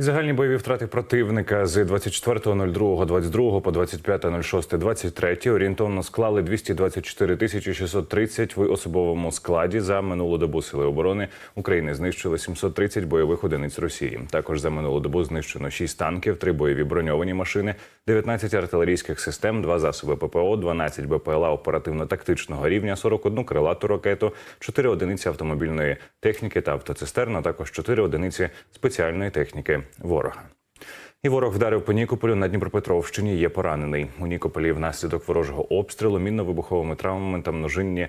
Загальні бойові втрати противника з 24.02.22 по 25.06.23 орієнтовно склали 224 тисячі 630 в особовому складі. За минулу добу сили оборони України знищили 730 бойових одиниць Росії. Також за минулу добу знищено 6 танків, 3 бойові броньовані машини, 19 артилерійських систем, 2 засоби ППО, 12 БПЛА оперативно-тактичного рівня, 41 крилату ракету, 4 одиниці автомобільної техніки та автоцистерн, а також 4 одиниці спеціальної техніки ворога. І ворог вдарив по Нікополю на Дніпропетровщині. Є поранений у Нікополі внаслідок ворожого обстрілу мінно-вибуховими травмами та множинні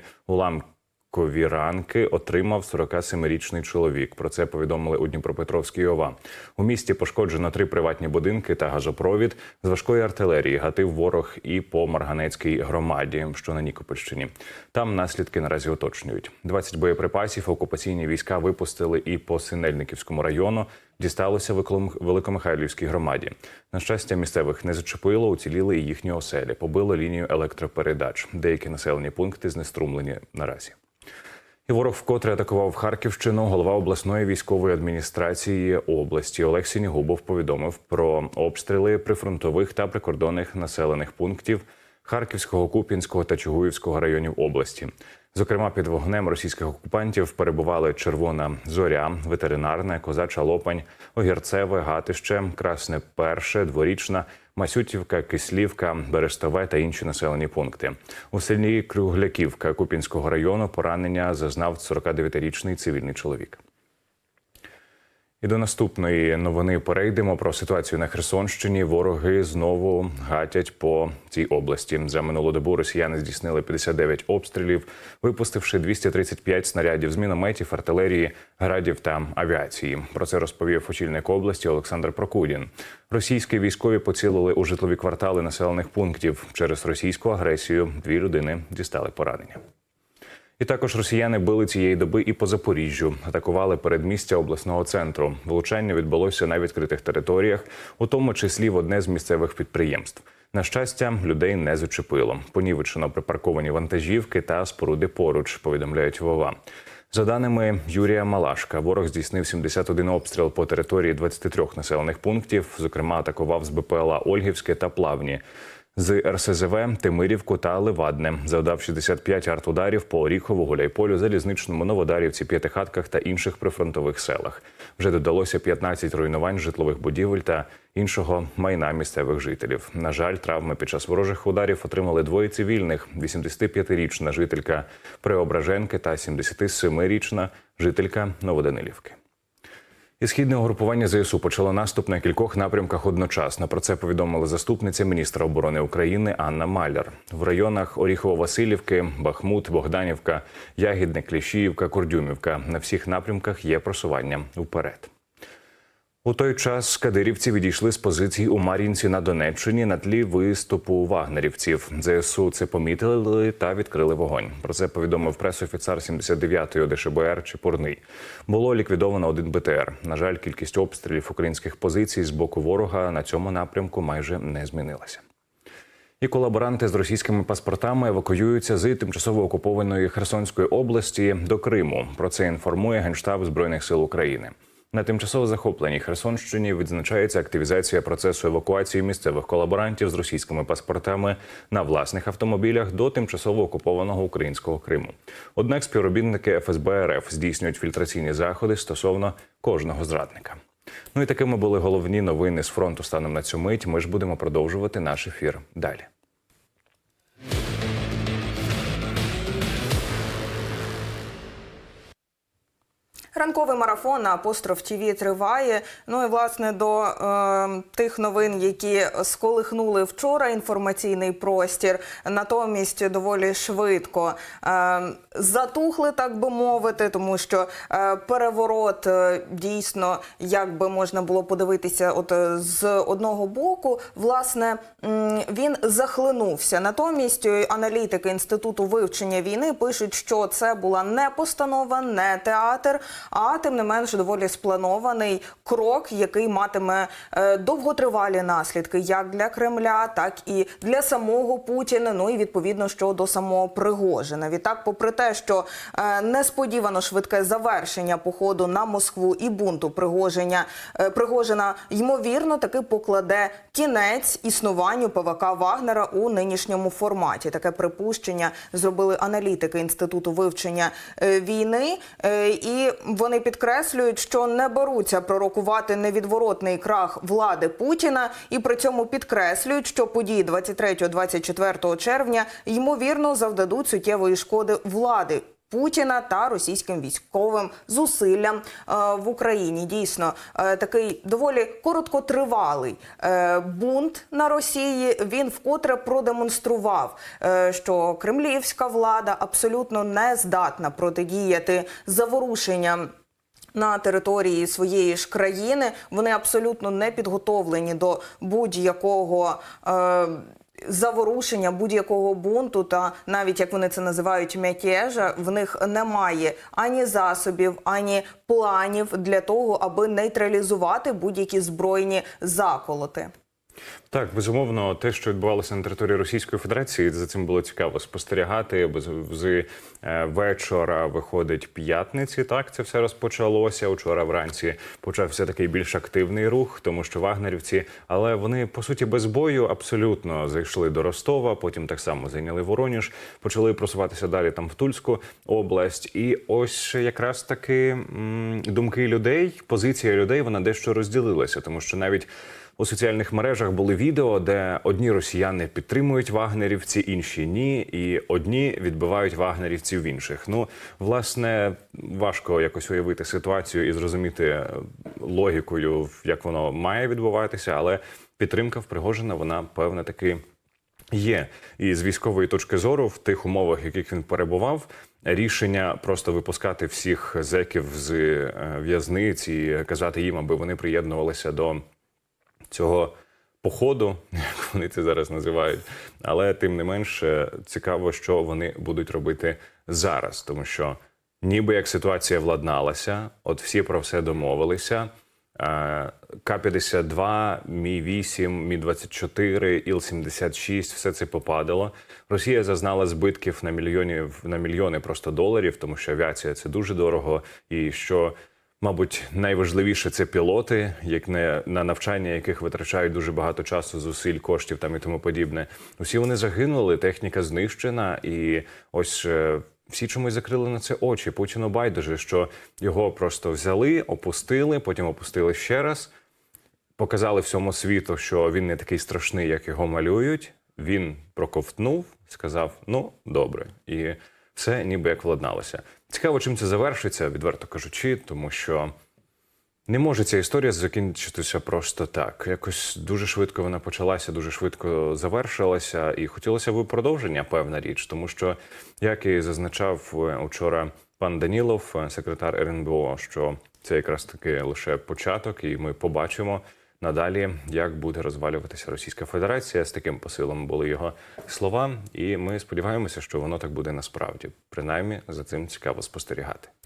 уламкові ранки отримав 47-річний чоловік. Про це повідомили у Дніпропетровській ОВА. У місті пошкоджено три приватні будинки та газопровід з важкої артилерії. Гатив ворог і по Марганецькій громаді, що на Нікопольщині. Там наслідки наразі уточнюють. 20 боєприпасів окупаційні війська випустили і по Синельниківському району дісталося Великомихайлівській громаді. На щастя, місцевих не зачепило, уціліли і їхні оселі, побило лінію електропередач. Деякі населені пункти знеструмлені наразі. І ворог вкотре атакував Харківщину. Голова обласної військової адміністрації області Олег Сінігубов повідомив про обстріли прифронтових та прикордонних населених пунктів Харківського, Куп'янського та Чугуївського районів області. Зокрема, під вогнем російських окупантів перебували Червона Зоря, ветеринарне, Козача Лопань, Огірцеве, Гатище, Красне Перше, Дворічна, Масютівка, Кислівка, Берестове та інші населені пункти. У селі Кругляківка Купінського району поранення зазнав 49-річний цивільний чоловік. І до наступної новини перейдемо про ситуацію на Херсонщині. Вороги знову гатять по цій області. За минулу добу росіяни здійснили 59 обстрілів, випустивши 235 снарядів з мінометів, артилерії, градів та авіації. Про це розповів очільник області Олександр Прокудін. Російські військові поцілили у житлові квартали населених пунктів. Через російську агресію дві людини дістали поранення. І також росіяни били цієї доби і по Запоріжжю, атакували передмістя обласного центру. Влучання відбулося на відкритих територіях, у тому числі в одне з місцевих підприємств. На щастя, людей не зачепило. Понівечено припарковані вантажівки та споруди поруч. Повідомляють Вова. За даними Юрія Малашка, ворог здійснив 71 обстріл по території 23 населених пунктів. Зокрема, атакував з БПЛА Ольгівське та Плавні з РСЗВ Тимирівку та Левадне. Завдав 65 артударів по Оріхову, Гуляйполю, Залізничному, Новодарівці, П'ятихатках та інших прифронтових селах. Вже додалося 15 руйнувань житлових будівель та іншого майна місцевих жителів. На жаль, травми під час ворожих ударів отримали двоє цивільних: 85-річна жителька Преображенки та 77-річна жителька Новоданилівки. І східне угрупування ЗСУ почало наступ на кількох напрямках одночасно. Про це повідомила заступниця міністра оборони України Анна Маляр. В районах Оріхово-Василівки, Бахмут, Богданівка, Ягідне, Кліщіївка, Курдюмівка. На всіх напрямках є просування вперед. У той час кадирівці відійшли з позицій у Мар'їнці на Донеччині на тлі виступу вагнерівців. ЗСУ це помітили та відкрили вогонь. Про це повідомив пресофіцер 79-ї ОДШБР Чепурний. Було ліквідовано один БТР. На жаль, кількість обстрілів українських позицій з боку ворога на цьому напрямку майже не змінилася. І колаборанти з російськими паспортами евакуюються з тимчасово окупованої Херсонської області до Криму. Про це інформує Генштаб Збройних сил України. На тимчасово захопленій Херсонщині відзначається активізація процесу евакуації місцевих колаборантів з російськими паспортами на власних автомобілях до тимчасово окупованого українського Криму. Однак співробітники ФСБ РФ здійснюють фільтраційні заходи стосовно кожного зрадника. Ну і такими були головні новини з фронту станом на цю мить. Ми ж будемо продовжувати наш ефір далі. Ранковий марафон на апостроф ТІВІ триває. Ну і власне до е, тих новин, які сколихнули вчора інформаційний простір, натомість доволі швидко е, затухли, так би мовити, тому що е, переворот е, дійсно, як би можна було подивитися, от е, з одного боку, власне, він захлинувся. Натомість е, аналітики інституту вивчення війни пишуть, що це була не постанова, не театр, а тим не менш доволі спланований крок, який матиме е, довготривалі наслідки як для Кремля, так і для самого Путіна. Ну і відповідно щодо самого Пригожина. Відтак, попри те, що е, несподівано швидке завершення походу на Москву і бунту Пригоження е, Пригожина ймовірно таки покладе кінець існуванню ПВК Вагнера у нинішньому форматі. Таке припущення зробили аналітики інституту вивчення війни, і вони підкреслюють, що не беруться пророкувати невідворотний крах влади Путіна, і при цьому підкреслюють, що події 23-24 червня ймовірно завдадуть суттєвої шкоди влади. Путіна та російським військовим зусиллям е, в Україні дійсно е, такий доволі короткотривалий е, бунт на Росії. Він вкотре продемонстрував, що кремлівська влада абсолютно не здатна протидіяти заворушенням на території своєї ж країни. Вони абсолютно не підготовлені до будь-якого. Е, Заворушення будь-якого бунту, та навіть як вони це називають м'ятежа, в них немає ані засобів, ані планів для того, аби нейтралізувати будь-які збройні заколоти. Так, безумовно, те, що відбувалося на території Російської Федерації, за цим було цікаво спостерігати. З е, вечора виходить п'ятниці. Так це все розпочалося. Учора вранці почався такий більш активний рух, тому що вагнерівці, але вони по суті без бою абсолютно зайшли до Ростова. Потім так само зайняли Вороніж, почали просуватися далі там в Тульську область. І ось якраз таки думки людей, позиція людей вона дещо розділилася, тому що навіть. У соціальних мережах були відео, де одні росіяни підтримують вагнерівці, інші ні, і одні відбивають вагнерівців інших. Ну, власне, важко якось уявити ситуацію і зрозуміти е, логікою, як воно має відбуватися, але підтримка в Пригожина, вона певна таки Є і з військової точки зору, в тих умовах, в яких він перебував, рішення просто випускати всіх зеків з е, в'язниць і казати їм, аби вони приєднувалися до цього походу, як вони це зараз називають. Але тим не менш е, цікаво, що вони будуть робити зараз, тому що ніби як ситуація владналася, от всі про все домовилися. Е, К-52, Мі-8, Мі-24, Іл-76, все це попадало. Росія зазнала збитків на мільйонів на мільйони просто доларів, тому що авіація це дуже дорого. І що, мабуть, найважливіше це пілоти, як не на навчання яких витрачають дуже багато часу, зусиль, коштів там і тому подібне. Усі вони загинули, техніка знищена, і ось. е, всі чомусь закрили на це очі. Путіну байдуже, що його просто взяли, опустили, потім опустили ще раз показали всьому світу, що він не такий страшний, як його малюють. Він проковтнув, сказав: ну, добре, і все ніби як владналося. Цікаво, чим це завершиться, відверто кажучи, тому що не може ця історія закінчитися просто так. Якось дуже швидко вона почалася, дуже швидко завершилася, і хотілося б продовження, певна річ, тому що, як і зазначав е, учора пан Данілов, е, секретар РНБО, що це якраз таки лише початок, і ми побачимо надалі, як буде розвалюватися Російська Федерація. З таким посилом були його слова, і ми сподіваємося, що воно так буде насправді. Принаймні за цим цікаво спостерігати.